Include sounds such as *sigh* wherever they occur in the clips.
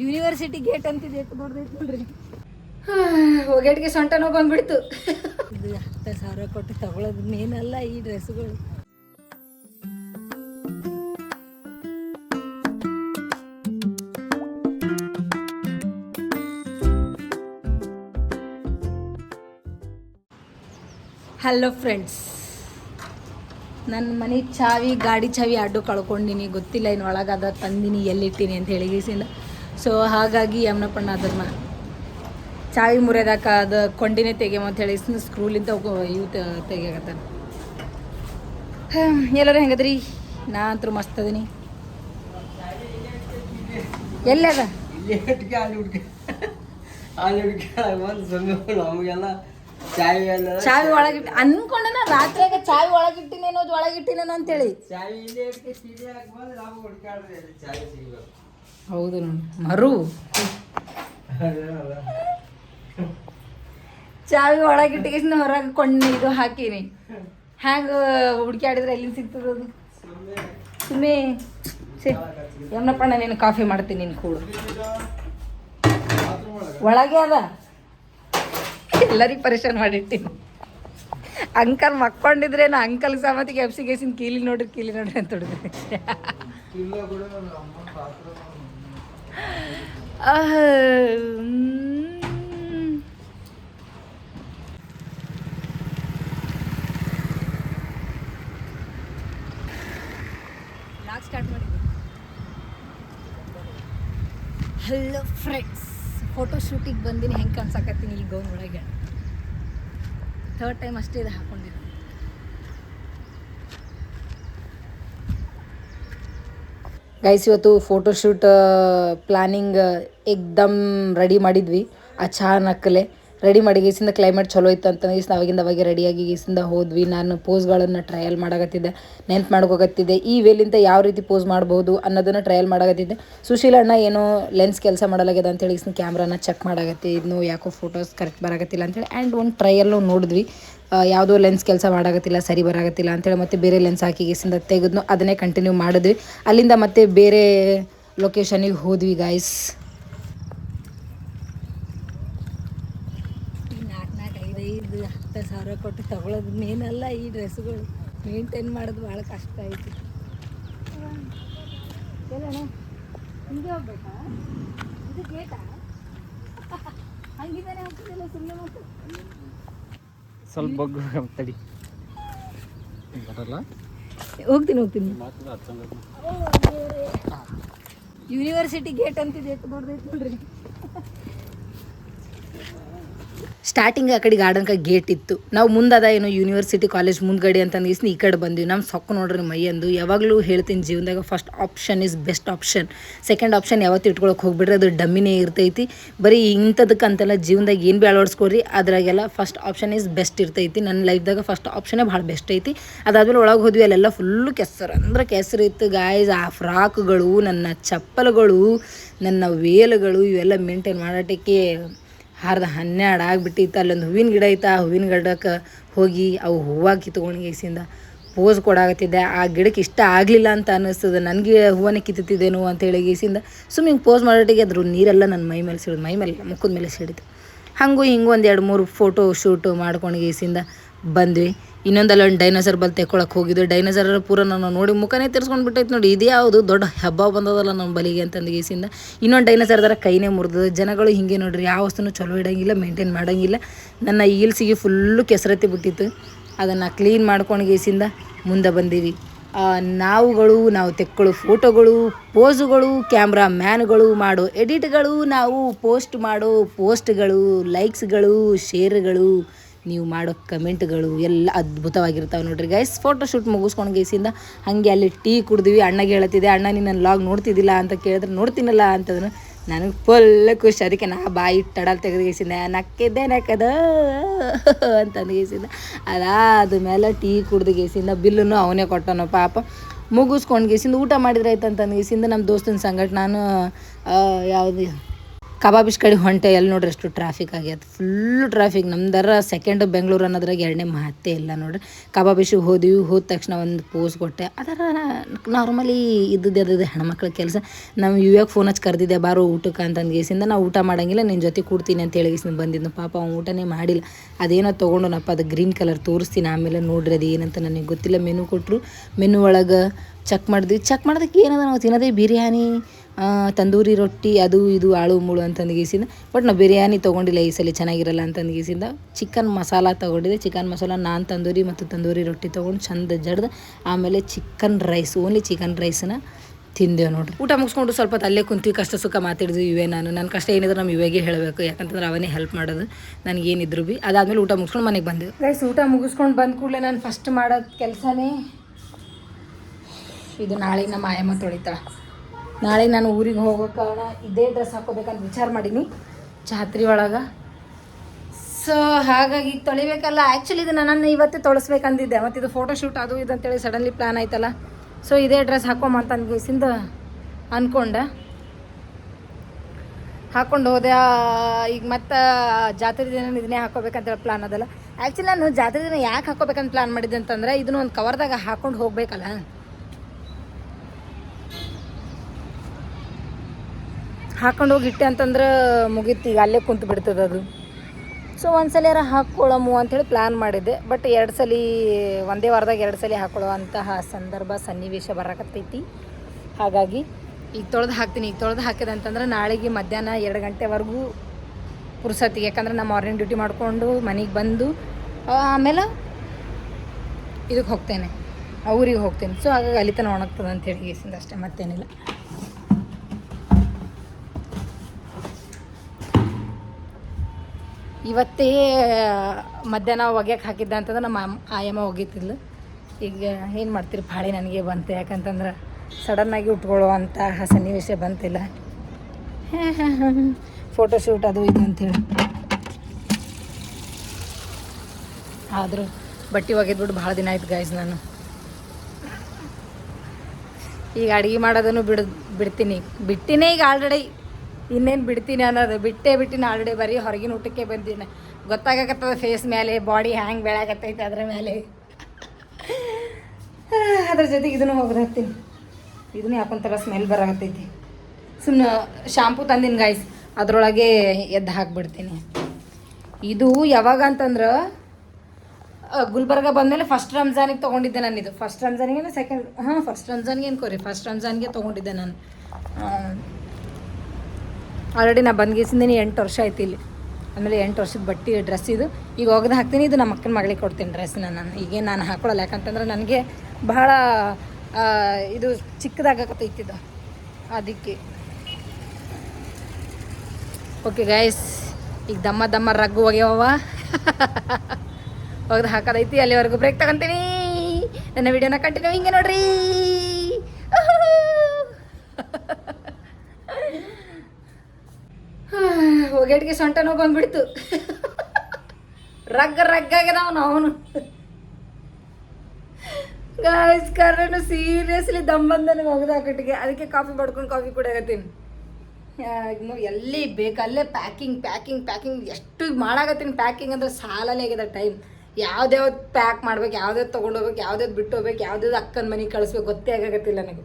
University gate ಅಂತಿದೆ ಇದೆ ದೊಡ್ಡದೈತೆ ನೋಡ್ರಿ *sighs* ಹೋಗೇಟ್ಗೆ ಸೊಂಟನೋ ಬಂದ್ಬಿಡ್ತು. ಇದು ಹತ್ತು ಸಾವಿರ ಕೊಟ್ಟು ತಗೊಳ್ಳೋದು ಮೇನಲ್ಲ ಈ ಡ್ರೆಸ್ಗಳು ಹಲೋ ಫ್ರೆಂಡ್ಸ್ ನನ್ನ ಮನೆ ಚಾವಿ ಗಾಡಿ ಚಾವಿ ಅಡ್ಡು ಕಳ್ಕೊಂಡಿನಿ. ಗೊತ್ತಿಲ್ಲ ಇನ್ನು ಒಳಗದ ತಂದಿನಿ ಎಲ್ಲಿಟ್ಟಿನಿ ಅಂತ ಹೇಳಿ ಗೀಸಿಂದ. ಸೊ ಹಾಗಾಗಿ ಯಮ್ನಪ್ಪಣ್ಣ ಅದನ್ನ ಚಾವಿ ಮುರಿಯೋದಕ್ಕ ಅದು ಕೊಂಡಿನೇ ತೆಗಿಯಮ ಅಂತ ಹೇಳಿ ಸ್ಕ್ರೂಲಿಂದ ಇವು ತೆಗಿಯಕತ್ತಾನ. ಎಲ್ಲರೂ ಹೆಂಗದ್ರಿ? ನಾ ಅಂತೂ ಮಸ್ತ್ ಅದೀನಿ. ಎಲ್ಲದ ಚಾವಿ ಒಳಗಿಟ್ಟು ಅನ್ಕೊಂಡನ ರಾತ್ರಿಯಾಗ ಚಾವಿ ಒಳಗಿಟ್ಟಿನೇನೋ ಒಳಗಿಟ್ಟಿನೇನೋ ಅಂತೇಳಿ. ಚಾವಿ ಹೌದು ನೋಡಿ. ಮರು ಚಾವಿ ಒಳಗಿಟ್ಟಿಗೆ ಹೊರಗೆ ಕೊಂಡು ಇದು ಹಾಕೀನಿ. ಹ್ಯಾಂಗ ಆಡಿದ್ರೆ ಎಲ್ಲಿ ಸಿಗ್ತದ ಅದು? ಸುಮ್ಮನೆ ಸೇ ಯಮನಪ್ಪಣ್ಣ ನೀನು ಕಾಫಿ ಮಾಡ್ತೀನಿ ನೀನು ಕೂಡ. ಒಳಗೆ ಅದ. ಎಲ್ಲರಿಗೆ ಪರೇಶಾನ್ ಮಾಡಿಟ್ಟಿನಿ. ಅಂಕಲ್ ಮಕ್ಕೊಂಡಿದ್ರೆ ನಾ ಅಂಕಲ್ ಸಮೇತಿಗೆ ಎಫ್ಸಿ ಗೇಸಿನ ಕೀಲಿ ನೋಡ್ರಿ ಕೀಲಿ ನೋಡ್ರಿ ಅಂತ ಮ್. ಹಲೋ ಫ್ರೆಂಡ್ಸ್ ಫೋಟೋ ಶೂಟಿಗೆ ಬಂದಿನಿ, ಹೆಂಗೆ ಕಾಣ್ಸಕತ್ತೀನಿ ಈ ಗೌನ್ ಒಳಗೆ. ಥರ್ಡ್ ಟೈಮ್ ಅಷ್ಟೇ ಇದು ಹಾಕೊಂಡಿದ್ದು ಗೈಸ್ ಇವತ್ತು ಫೋಟೋಶೂಟ್ ಪ್ಲಾನಿಂಗ್ ಏಕ್ದಮ್ ರೆಡಿ ಮಾಡಿದ್ವಿ. ಅಚಾನಕ್ಕಲೆ ರೆಡಿ ಮಾಡಿ ಗೀಸಿಂದ ಕ್ಲೈಮೇಟ್ ಚಲೋ ಇತ್ತು ಅಂತ ಗೀಸ್ ಅವಾಗಿಂದ ಅವಾಗ ರೆಡಿಯಾಗಿ ಗೀಸಿಂದ ಹೋದ್ವಿ. ನಾನು ಪೋಸ್ಗಳನ್ನು ಟ್ರಯಲ್ ಮಾಡಕತ್ತಿದ್ದೆ, ನೆನ್ಪು ಮಾಡ್ಕೋಕತ್ತಿದ್ದೆ. ಈ ವೇಲಿಂದ ಯಾವ ರೀತಿ ಪೋಸ್ ಮಾಡ್ಬೋದು ಅನ್ನೋದನ್ನು ಟ್ರಯಲ್ ಮಾಡಕತ್ತಿದ್ದೆ. ಸುಶೀಲ ಅಣ್ಣ ಏನೋ ಲೆನ್ಸ್ ಕೆಲಸ ಮಾಡಲಾಗ್ಯದ ಅಂತೇಳಿ ಗೀಸಿನ ಕ್ಯಾಮ್ರಾನ ಚೆಕ್ ಮಾಡಾಗತ್ತೆ ಇದನ್ನು ಯಾಕೋ ಫೋಟೋಸ್ ಕರೆಕ್ಟ್ ಬರಾಕತ್ತಿಲ್ಲ ಅಂತೇಳಿ ಆ್ಯಂಡ್ ಒಂದು ಟ್ರಯಲ್ಲು ನೋಡಿದ್ವಿ. ಯಾವುದೋ ಲೆನ್ಸ್ ಕೆಲಸ ಮಾಡಾಗತ್ತಿಲ್ಲ ಸರಿ ಬರಾಗತ್ತಿಲ್ಲ ಅಂತೇಳಿ ಮತ್ತೆ ಬೇರೆ ಲೆನ್ಸ್ ಹಾಕಿ ಗೀಸಿಂದ ತೆಗೆದ್ನು, ಅದನ್ನೇ ಕಂಟಿನ್ಯೂ ಮಾಡಿದ್ವಿ. ಅಲ್ಲಿಂದ ಮತ್ತೆ ಬೇರೆ ಲೊಕೇಶನಿಗೆ ಹೋದ್ವಿ ಗಾಯ್ಸ್ ಸಾವಿರ ಕೊಟ್ಟು ತಗೊಳ್ಳೋದು ಮೇನ್ ಅಲ್ಲ ಈ ಡ್ರೆಸ್ಗಳು ಮೇಂಟೈನ್ ಮಾಡೋದು ಭಾಳ ಕಷ್ಟ ಐತಿ ಎಲ್ಲಣ್ಣ ಹಿಂಗೆ ಹೋಗ್ಬೇಕಾ? ಇದು ಗೇಟಾ ಹಂಗಿದ್ದಾನೆ ಹೋಗ್ತಿದ್ದಿಲ್ಲ ಸುಮ್ಮನೆ ಮತ್ತು ಸ್ವಲ್ಪ ಬಗ್ಗು ತಡಿ. ಬರಲ್ಲ? ಹೋಗ್ತೀನಿ ಹೋಗ್ತೀನಿ. ಯೂನಿವರ್ಸಿಟಿ ಗೇಟ್ ಅಂತಿದೆ ದೊಡ್ಡದೈತೆ ನೋಡ್ರಿ ಸ್ಟಾರ್ಟಿಂಗ್ ಆ ಕಡೆ ಗಾರ್ಡನ್ಗೆ ಗೇಟ್ ಇತ್ತು. ನಾವು ಮುಂದದ ಏನು ಯೂನಿವರ್ಸಿಟಿ ಕಾಲೇಜ್ ಮುಂದ್ಗಡೆ ಅಂತ ನೀಸ್ನ ಈ ಕಡೆ ಬಂದ್ವಿ. ನಮ್ಮ ಸೊಕ್ಕ ನೋಡ್ರಿ ಮೈಯಂದು ಯಾವಾಗಲೂ ಹೇಳ್ತೀನಿ ಜೀವನದಾಗ first option is best option second option ಯಾವತ್ತು ಇಟ್ಕೊಳಕ್ಕೆ ಹೋಗ್ಬಿಡ್ರಿ ಅದು ಡಮ್ಮಿನೇ ಇರ್ತೈತಿ. ಬರೀ ಇಂಥದಕ್ಕಂತೆಲ್ಲ ಜೀವನದಾಗ ಏನು ಭೀ ಅಳವಡಿಸ್ಕೊಡ್ರಿ ಅದ್ರಾಗೆಲ್ಲ ಫಸ್ಟ್ ಆಪ್ಷನ್ ಇಸ್ ಬೆಸ್ಟ್ ಇರ್ತೈತಿ. ನನ್ನ ಲೈಫ್ದಾಗ ಫಸ್ಟ್ ಆಪ್ಷನೇ ಭಾಳ ಬೆಸ್ಟ್ ಐತಿ. ಅದಾದ್ಮೇಲೆ ಒಳಗೆ ಹೋದ್ವಿ, ಅಲ್ಲೆಲ್ಲ ಫುಲ್ಲು ಕೆಸರು. ಅಂದ್ರೆ ಕೆಸರು ಇತ್ತು ಗಾಯ್ಸ್ ಆ ಫ್ರಾಕ್ಗಳು ನನ್ನ ಚಪ್ಪಲ್ಗಳು, ನನ್ನ ವೇಲ್ಗಳು ಇವೆಲ್ಲ ಮೇಂಟೈನ್ ಮಾಡಾಟಕ್ಕೆ ಹರ್ದು ಹನ್ನೆರಡು ಆಗಿಬಿಟ್ಟಿತ್ತು. ಅಲ್ಲೊಂದು ಹೂವಿನ ಗಿಡ ಐತೆ ಆ ಹೂವಿನ ಗಿಡಕ್ಕೆ ಹೋಗಿ ಅವು ಹೂವು ಕಿತ್ಕೊಂಡು ಪೋಸ್ ಕೊಡಾಕತ್ತಿದ್ದೆ. ಆ ಗಿಡಕ್ಕೆ ಇಷ್ಟ ಆಗಲಿಲ್ಲ ಅಂತ ಅನ್ನಿಸ್ತದೆ. ನನಗೆ ಹೂವನ್ನೇ ಕಿತ್ತುತ್ತಿದ್ದೇನೋ ಅಂತ ಹೇಳಿ ಗೀಸಿಂದ ಸುಮ್ಮನೆ ಹಿಂಗೆ ಪೋಸ್ ಮಾಡೋಟಿಗೆ ಅದ್ರ ನೀರೆಲ್ಲ ನನ್ನ ಮೈ ಮೇಲೆ ಸಿಡಿದು. ಮೈ ಮೇಲೆ ಮುಖದ ಮೇಲೆ ಸಿಡಿತು. ಹಾಗೂ ಹಿಂಗೆ ಒಂದು ಎರಡು ಮೂರು ಫೋಟೋ ಶೂಟು ಮಾಡ್ಕೊಂಡು ಗೇಸಿಂದ ಬಂದ್ವಿ. ಇನ್ನೊಂದಲ್ಲ ಒಂದು ಡೈನೋಸರ್ ಬಲ್ ತೆಕ್ಕೊಳಕ್ಕೆ ಹೋಗಿದ್ದು ಡೈನೋಸರ್ ಪೂರ ನಾನು ನೋಡಿ ಮುಖನೇ ತಿರ್ಸ್ಕೊಂಡು ಬಿಟ್ಟೈತೆ ನೋಡಿ. ಇದು ಯಾವುದು ದೊಡ್ಡ ಹಬ್ಬ ಬಂದದಲ್ಲ ನಮ್ಮ ಬಲಿಗೆ ಅಂತಂದು ಗೀಸಿಂದ. ಇನ್ನೊಂದು ಡೈನೋಸರ್ ದರ ಕೈನೇ ಮುರಿದ ಜನಗಳು ಹಿಂಗೆ ನೋಡ್ರಿ, ಯಾವ ವಸ್ತುನು ಚಲೋ ಇಡೋಂಗಿಲ್ಲ ಮೇಂಟೈನ್ ಮಾಡಂಗಿಲ್ಲ. ನನ್ನ ಈಲ್ಸಿಗೆ ಫುಲ್ಲು ಕೆಸರತ್ತಿ ಬಿಟ್ಟಿತ್ತು. ಅದನ್ನು ಕ್ಲೀನ್ ಮಾಡ್ಕೊಂಡು ಗೀಸಿಂದ ಮುಂದೆ ಬಂದೀವಿ. ನಾವುಗಳು, ನಾವು ತೆಕ್ಕೊಳ್ಳೋ ಫೋಟೋಗಳು ಪೋಸುಗಳು ಕ್ಯಾಮ್ರಾ ಮ್ಯಾನ್ಗಳು ಮಾಡೋ ಎಡಿಟ್ಗಳು ನಾವು ಪೋಸ್ಟ್ ಮಾಡೋ ಪೋಸ್ಟ್ಗಳು ಲೈಕ್ಸ್ಗಳು ಶೇರ್ಗಳು ನೀವು ಮಾಡೋ ಕಮೆಂಟ್ಗಳು ಎಲ್ಲ ಅದ್ಭುತವಾಗಿರ್ತಾವೆ ನೋಡ್ರಿ ಗೈಸ್ ಫೋಟೋಶೂಟ್ ಮುಗಿಸ್ಕೊಂಡು ಗೈಸಿಂದ ಹಾಗೆ ಅಲ್ಲಿ ಟೀ ಕುಡ್ದಿವಿ ಅಣ್ಣಗೆ ಹೇಳತ್ತಿದೆ ಅಣ್ಣ ನೀನು ನನ್ನ ಲಾಗ್ ನೋಡ್ತಿದ್ದಿಲ್ಲ ಅಂತ ಕೇಳಿದ್ರೆ, ನೋಡ್ತೀನಲ್ಲ ಅಂತಂದ್ರೆ. ನನಗೆ ಫುಲ್ ಖುಷಿ. ಅದಕ್ಕೆ ನಾ ಬಾಯಿ ಟಡಲ್ ತೆಗೆದು ಗೇಸಿಂದೆ, ನಕ್ಕಿದ್ದೆ ನಕ್ಕದ ಅಂತಂದು ಗೇಸಿಂದ. ಅದಾದ ಮೇಲೆ ಟೀ ಕುಡ್ದು ಗೇಸಿಂದ ಬಿಲ್ಲನ್ನು ಅವನೇ ಕೊಟ್ಟನು. ಪಾಪ ಮುಗಿಸ್ಕೊಂಡು ಗೇಸಿಂದ ಊಟ ಮಾಡಿದ್ರೆ ಆಯ್ತು ಅಂತಂದು ಗೇಸಿಂದ ನಮ್ಮ ದೋಸ್ತನ ಸಂಗಟ. ನಾನು ಯಾವುದು ಕಬಾಬಿಶ್ ಕಡೆ ಹೊಂಟೆ ಎಲ್ಲಿ ನೋಡ್ರಿ ಎಷ್ಟು ಟ್ರಾಫಿಕ್ ಆಗ್ಯದ. ಫುಲ್ಲು ಟ್ರಾಫಿಕ್ ನಮ್ದರ ಸೆಕೆಂಡ್ ಬೆಂಗಳೂರು ಅನ್ನೋದ್ರಾಗ ಎರಡನೇ ಮಾತೇ ಇಲ್ಲ ನೋಡ್ರಿ. ಕಬಾಬಿಶಿಗೆ ಹೋದ್ವಿ, ಹೋದ ತಕ್ಷಣ ಒಂದು ಪೋಸ್ ಕೊಟ್ಟೆ. ಅದರ ನಾರ್ಮಲಿ ಇದ್ದದ್ದು ಅದು ಹೆಣ್ಮಕ್ಳ ಕೆಲಸ. ನಾವು ಇವಾಗ ಫೋನ್ ಹಚ್ಚಿ ಕರೆದಿದ್ದೆ, ಬಾರೋ ಊಟಕ್ಕೆ ಅಂತ ಗೇಸಿಂದ. ನಾವು ಊಟ ಮಾಡಂಗಿಲ್ಲ ನಿನ್ನ ಜೊತೆ ಕೂಡ್ತೀನಿ ಅಂತ ಹೇಳಿ ಗೇಸಿಂದ ಬಂದಿದ್ದು ಪಾಪ ಅವ್ನು ಊಟನೇ ಮಾಡಿಲ್ಲ. ಅದೇನೋ ತೊಗೊಂಡನಪ್ಪ, ಅದು ಗ್ರೀನ್ ಕಲರ್ ತೋರಿಸ್ತೀನಿ. ಆಮೇಲೆ ನೋಡ್ರಿ ಅದು ಏನಂತ ನನಗೆ ಗೊತ್ತಿಲ್ಲ. ಮೆನು ಕೊಟ್ಟರು ಮೆನು ಒಳಗೆ ಚೆಕ್ ಮಾಡಿದ್ವಿ. ಚೆಕ್ ಮಾಡೋದಕ್ಕೆ ಏನದ ನಾವು ತಿನ್ನೋದೇ ಬಿರಿಯಾನಿ. ತಂದೂರಿ ರೊಟ್ಟಿ ಅದು ಇದು ಆಳು ಮುಳು ಅಂತಂದು ಗೀಸಿಂದ ಬಟ್ ನಾವು ಬಿರಿಯಾನಿ ತೊಗೊಂಡಿಲ್ಲ ಈ ಸಲ ಚೆನ್ನಾಗಿರಲ್ಲ ಅಂತಂದು ಗೀಸಿಂದ ಚಿಕನ್ ಮಸಾಲ ತೊಗೊಂಡಿದ್ದೆ. ಚಿಕನ್ ಮಸಾಲ ನಾನು ತಂದೂರಿ ಮತ್ತು ತಂದೂರಿ ರೊಟ್ಟಿ ತೊಗೊಂಡು ಚಂದ ಜಡ್ದು ಆಮೇಲೆ ಚಿಕನ್ ರೈಸ್ ಓನ್ಲಿ ಚಿಕನ್ ರೈಸನ್ನ ತಿಂದೆವು ನೋಡ್ರಿ. ಊಟ ಮುಗಿಸ್ಕೊಂಡು ಸ್ವಲ್ಪ ಹೊತ್ತು ಅಲ್ಲೇ ಕುಂತೀವಿ ಕಷ್ಟ ಸುಖ ಮಾತಾಡಿದ್ವಿ ಇವೇ ನಾನು. ನನ್ನ ಕಷ್ಟ ಏನಿದ್ರು ನಮ್ಮ ಇವಾಗೆ ಹೇಳಬೇಕು ಯಾಕಂತಂದ್ರೆ ಅವನೇ ಹೆಲ್ಪ್ ಮಾಡೋದು ನನಗೇನಿದ್ರು ಭೀ ಅದಾದ್ಮೇಲೆ ಊಟ ಮುಗಿಸ್ಕೊಂಡು ಮನೆಗೆ ಬಂದೆ ರೈಸ್ ಊಟ ಮುಗಿಸ್ಕೊಂಡು ಬಂದ ಕೂಡಲೇ ನಾನು ಫಸ್ಟ್ ಮಾಡೋದು ಕೆಲಸನೇ ಇದು ನಾಳೆ ನಮ್ಮ ಆಯಮ್ಮ ತೊಳಿತಾಳೆ ನಾಳೆ ನಾನು ಊರಿಗೆ ಹೋಗೋ ಕಾರಣ ಇದೇ ಡ್ರೆಸ್ ಹಾಕೋಬೇಕಂತ ವಿಚಾರ ಮಾಡೀನಿ, ಜಾತ್ರೆ ಒಳಗೆ. ಸೊ ಹಾಗಾಗಿ ತೊಳಿಬೇಕಲ್ಲ. ಆ್ಯಕ್ಚುಲಿ ಇದು ನಾನು ಇವತ್ತೇ ತೊಳಸ್ಬೇಕಂದಿದ್ದೆ. ಮತ್ತು ಇದು ಫೋಟೋ ಶೂಟ್ ಅದು ಇದು ಅಂತೇಳಿ ಸಡನ್ಲಿ ಪ್ಲ್ಯಾನ್ ಆಯ್ತಲ್ಲ. ಸೊ ಇದೇ ಡ್ರೆಸ್ ಹಾಕೊಂಬಂತ ಅನ್ಗೇಸಿಂದ ಅಂದ್ಕೊಂಡೆ ಹಾಕೊಂಡು ಹೋದೆ. ಈಗ ಮತ್ತೆ ಜಾತ್ರೆ ದಿನ ಇದನ್ನೇ ಹಾಕೋಬೇಕಂತ ಪ್ಲಾನ್ ಅದಲ್ಲ. ಆ್ಯಕ್ಚುಲಿ ನಾನು ಜಾತ್ರೆ ದಿನ ಯಾಕೆ ಹಾಕೋಬೇಕಂತ ಪ್ಲಾನ್ ಮಾಡಿದ್ದೆ ಅಂತಂದ್ರೆ, ಇದನ್ನ ಒಂದು ಕವರ್ದಾಗ ಹಾಕೊಂಡು ಹೋಗ್ಬೇಕಲ್ಲ. ಹಾಕೊಂಡು ಹೋಗಿ ಇಟ್ಟೆ ಅಂತಂದ್ರೆ ಮುಗೀತು, ಈಗ ಅಲ್ಲೇ ಕುಂತು ಬಿಡ್ತದೆ ಅದು. ಸೊ ಒಂದ್ಸಲ ಯಾರ ಹಾಕ್ಕೊಳ್ಳಮು ಅಂಥೇಳಿ ಪ್ಲ್ಯಾನ್ ಮಾಡಿದ್ದೆ. ಬಟ್ ಎರಡು ಸಲ, ಒಂದೇ ವಾರದಾಗ ಎರಡು ಸಲ ಹಾಕ್ಕೊಳ್ಳುವಂತಹ ಸಂದರ್ಭ, ಸನ್ನಿವೇಶ ಬರಕತ್ತೈತಿ. ಹಾಗಾಗಿ ಈಗ ತೊಳೆದು ಹಾಕ್ತೀನಿ. ಈಗ ತೊಳೆದು ಹಾಕಿದೆ ಅಂತಂದ್ರೆ ನಾಳೆಗೆ ಮಧ್ಯಾಹ್ನ ಎರಡು ಗಂಟೆವರೆಗೂ ಪುರ್ಸತ್ತಿಗೆ. ಯಾಕಂದ್ರೆ ನಾನು ಮಾರ್ನಿಂಗ್ ಡ್ಯೂಟಿ ಮಾಡಿಕೊಂಡು ಮನೆಗೆ ಬಂದು ಆಮೇಲೆ ಇದಕ್ಕೆ ಹೋಗ್ತೇನೆ. ಅವ್ರಿಗೆ ಹೋಗ್ತೇನೆ. ಸೊ ಹಾಗಾಗಿ ಅಲ್ಲಿ ತನಕ ಒಣಗ್ತದೆ ಅಂತ ಹೇಳಿ ಗೇಸಿಂದ ಅಷ್ಟೇ, ಮತ್ತೇನಿಲ್ಲ. ಇವತ್ತೇ ಮಧ್ಯಾಹ್ನ ಒಗ್ಯಕ್ಕೆ ಹಾಕಿದ್ದ ಅಂತಂದ್ರೆ ನಮ್ಮ ಆಯಮ್ಮ ಒಗಿತಿದ್ಲು. ಈಗ ಏನು ಮಾಡ್ತೀರಿ? ಭಾಳ ನನಗೆ ಬಂತು. ಯಾಕಂತಂದ್ರೆ ಸಡನ್ನಾಗಿ ಉಟ್ಕೊಳ್ಳುವಂಥ ಸನ್ನಿವೇಶ ಬಂತಿಲ್ಲ. *laughs* ಫೋಟೋ ಶೂಟ್ ಅದು ಇದು ಅಂತೇಳಿ ಆದರೂ ಬಟ್ಟೆ ಒಗೆದ್ಬಿಟ್ಟು ಭಾಳ ದಿನ ಆಯ್ತು ಗಾಯ್ಸ್ ನಾನು. ಈಗ ಅಡುಗೆ ಮಾಡೋದನ್ನು ಬಿಡ್, ಬಿಡ್ತೀನಿ. ಬಿಟ್ಟಿನೇ ಈಗ ಆಲ್ರೆಡಿ ಇನ್ನೇನು ಬಿಡ್ತೀನಿ ಅನ್ನೋದು ಬಿಟ್ಟೇ ಬಿಟ್ಟಿನ ಆಲ್ರೆಡಿ ಬರೀ ಹೊರಗಿನ ಊಟಕ್ಕೆ ಬಂದೀನಿ ಗೊತ್ತಾಗಕತ್ತದ ಫೇಸ್ ಮೇಲೆ ಬಾಡಿ ಹ್ಯಾಂಗ್ ಬೆಳಗತ್ತೈತೆ ಅದ್ರ ಮೇಲೆ. ಅದ್ರ ಜೊತೆಗೆ ಇದನ್ನು ಹೋಗ್ದಾಕ್ತೀನಿ ಇದನ್ನು ಯಾಕೊಂಥರ ಸ್ಮೆಲ್ ಬರಾಕತ್ತೈತಿ. ಸುಮ್ಮನೆ ಶಾಂಪೂ ತಂದಿನ ಗಾಯ್ಸ್ ಅದರೊಳಗೆ ಎದ್ದು ಹಾಕ್ಬಿಡ್ತೀನಿ. ಇದು ಯಾವಾಗ ಅಂತಂದ್ರೆ ಗುಲ್ಬರ್ಗ ಬಂದಮೇಲೆ ಫಸ್ಟ್ ರಂಜಾನಿಗೆ ತೊಗೊಂಡಿದ್ದೆ ನಾನು ಇದು. ಫಸ್ಟ್ ರಂಜಾನಿಗೆ ಸೆಕೆಂಡ್ ಹಾಂ ಫಸ್ಟ್ ರಂಜಾನ್ಗೆ ಅನ್ಕೋರಿ ಫಸ್ಟ್ ರಂಜಾನಿಗೆ ತೊಗೊಂಡಿದ್ದೆ ನಾನು. ಆಲ್ರೆಡಿ ನಾ ಬಂದ್ಗೇಸಿಂದಿನಿ ಎಂಟು ವರ್ಷ ಆಯ್ತು ಇಲ್ಲಿ. ಆಮೇಲೆ ಎಂಟು ವರ್ಷದ ಬಟ್ಟೆ ಡ್ರೆಸ್ ಇದು. ಈಗ ಒಗ್ದು ಹಾಕ್ತೀನಿ, ಇದು ನಮ್ಮ ಅಕ್ಕನ ಮಗಳಿಗೆ ಕೊಡ್ತೀನಿ ಡ್ರೆಸ್ನ ನಾನು. ಈಗೇನು ನಾನು ಹಾಕೊಳ್ಳಲ್ಲ ಯಾಕಂತಂದ್ರೆ ನನಗೆ ಬಹಳ ಇದು ಚಿಕ್ಕದಾಗತ್ತೈತಿದ್ದು ಅದಕ್ಕೆ. ಓಕೆ ಗಾಯ್ಸ್ ಈಗ ದಮ್ಮ ದಮ್ಮ ರಗ್ಗು ಒಗೆಯವ ಒಗ್ದು *laughs* ಹಾಕೋದೈತಿ, ಅಲ್ಲಿವರೆಗೂ ಬ್ರೇಕ್ ತಗೊಂತೀನಿ. ನನ್ನ ವಿಡಿಯೋನ ಕಂಟಿನ್ಯೂ ಹಿಂಗೆ ನೋಡ್ರಿ. ಒಗೆಟ್ಗೆ ಸೊಂಟ ನೋವು ಬಂದ್ಬಿಡ್ತು. ರಗ್ಗ ರಗ್ಗಾಗ್ಯದಾವ ಅವನು ಗಾಯ್ಸ್ ಕಾರಣ ಸೀರಿಯಸ್ಲಿ ದಮ್ ಬಂದ ಹೋಗದ ಕಟ್ಟಿಗೆ. ಅದಕ್ಕೆ ಕಾಫಿ ಮಾಡ್ಕೊಂಡು ಕಾಫಿ ಕುಡಿಯಾಗತ್ತೀನಿ. ಎಲ್ಲಿ ಬೇಕಲ್ಲೇ ಪ್ಯಾಕಿಂಗ್ ಪ್ಯಾಕಿಂಗ್ ಪ್ಯಾಕಿಂಗ್ ಎಷ್ಟು ಮಾಡಾಕತ್ತೀನಿ ಪ್ಯಾಕಿಂಗ್ ಅಂದ್ರೆ ಸಾಲಲ್ಲೇ ಆಗಿದೆ ಟೈಮ್ ಯಾವ್ದ್ಯಾವ್ದು ಪ್ಯಾಕ್ ಮಾಡ್ಬೇಕು ಯಾವ್ದ್ಯಾವ್ದು ತೊಗೊಂಡು ಹೋಗ್ಬೇಕು ಯಾವ್ದ್ಯಾವ್ದು ಬಿಟ್ಟು ಹೋಗ್ಬೇಕು ಯಾವ್ದ್ಯಾವ್ದು ಅಕ್ಕನ ಮನೆಗೆ ಕಳಿಸ್ಬೇಕು ಗೊತ್ತೇ ಆಗಾಕತ್ತಿಲ್ಲ ನನಗೆ.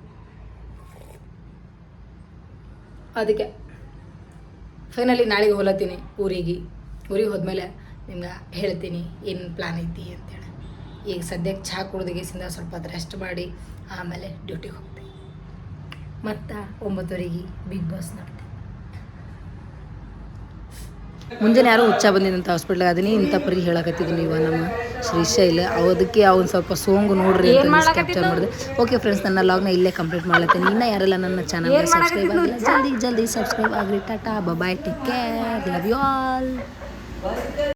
ಅದಕ್ಕೆ ಫೈನಲಿ ನಾಳೆಗೆ ಹೋಲತ್ತೀನಿ ಊರಿಗೆ. ಊರಿಗೆ ಹೋದ್ಮೇಲೆ ನಿಮ್ಗೆ ಹೇಳ್ತೀನಿ, ಏನು ಪ್ಲಾನ್ ಐತಿ ಅಂತೇಳಿ. ಈಗ ಸದ್ಯಕ್ಕೆ ಚಹಾ ಕುಡ್ದಗಿಸಿಂದ ಸ್ವಲ್ಪ ರೆಸ್ಟ್ ಮಾಡಿ, ಆಮೇಲೆ ಡ್ಯೂಟಿಗೆ ಹೋಗ್ತೀನಿ. ಮತ್ತು ಒಂಬತ್ತುವರೆಗೆ ಬಿಗ್ ಬಾಸ್ ನೋಡ್ತೀನಿ. ಮುಂಜಾನೆ ಯಾರೋ ಹುಚ್ಚ ಬಂದಿದ್ದಂತ ಹಾಸ್ಪಿಟ್ಲಿಗೆ ಅದನ್ನೇ ಇಂಥ ಪರಿ ಹೇಳಕತ್ತಿದ್ದೀನಿ ಇವ ನಮ್ಮ ಶ್ರೀಶೈಲ. ಅದಕ್ಕೆ ಅವ್ನು ಸ್ವಲ್ಪ ಸೋಂಗು ನೋಡ್ರಿ ಅಂತ ಕ್ಯಾಪ್ಚರ್ ಮಾಡಿದೆ. ಓಕೆ ಫ್ರೆಂಡ್ಸ್ ನನ್ನ ಲಾಗ್ನ ಇಲ್ಲೇ ಕಂಪ್ಲೀಟ್ ಮಾಡ್ಲತ್ತೀನಿ. ನಿನ್ನ ಯಾರೆಲ್ಲ ನನ್ನ ಚಾನಲ್ಗೆ ಸಬ್ಸ್ಕ್ರೈಬ್ ಆಗಿಲ್ಲ ಜಲ್ದಿ ಜಲ್ದಿ subscribe agri tata bye take care love you all